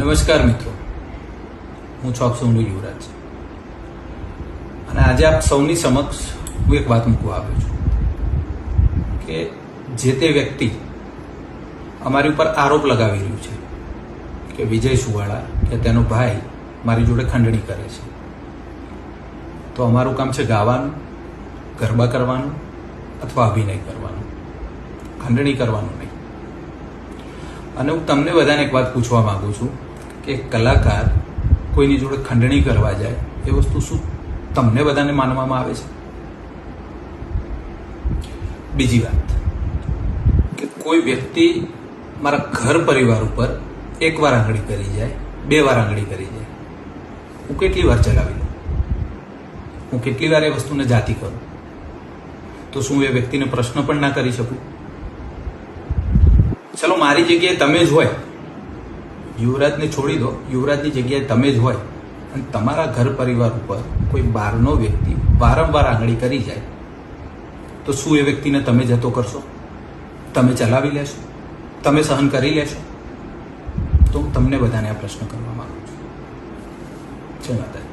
નમસ્કાર મિત્રો. હું છોક સોંડુ યુવરાજ. અને આજે આપ સૌની સમક્ષ હું એક વાત મૂકવા આવ્યો છું કે જે તે વ્યક્તિ અમારી ઉપર આરોપ લગાવી રહ્યું છે કે વિજય સુવાળા કે તેનો ભાઈ મારી જોડે ખંડણી કરે છે. તો અમારું કામ છે ગાવાનું, ગરબા કરવાનું અથવા અભિનય કરવાનું. ખંડણી કરવાનું નહીં. અને હું તમને બધાને એક વાત પૂછવા માગું છું. કે કલાકાર કોઈની જોડે ખંડણી કરવા જાય, એ વસ્તુ શું તમને બધાને માનવામાં આવે છે? બીજી વાત, કે કોઈ વ્યક્તિ મારા ઘર પરિવાર ઉપર એક વાર આંગળી કરી જાય, બે વાર આંગળી કરી જાય, હું કેટલી વાર ચલાવી લઉં? હું કેટલી વાર એ વસ્તુને જાતિ કરું? તો શું એ વ્યક્તિને પ્રશ્ન પણ ના કરી શકું? ચલો, મારી જગ્યાએ તમે જ હોય યુવરાજને છોડી દો. યુવરાજની જગ્યાએ તમે જ હોય. અને તમારા ઘર પરિવાર ઉપર કોઈ બહારનો વ્યક્તિ વારંવાર આંગળી કરી જાય. તો શું એ વ્યક્તિને તમે જતો કરશો? તમે ચલાવી લેશો? તમે સહન કરી લેશો? તો હું તમને બધાને આ પ્રશ્ન કરવા માંગુ છું. જય માતાજી.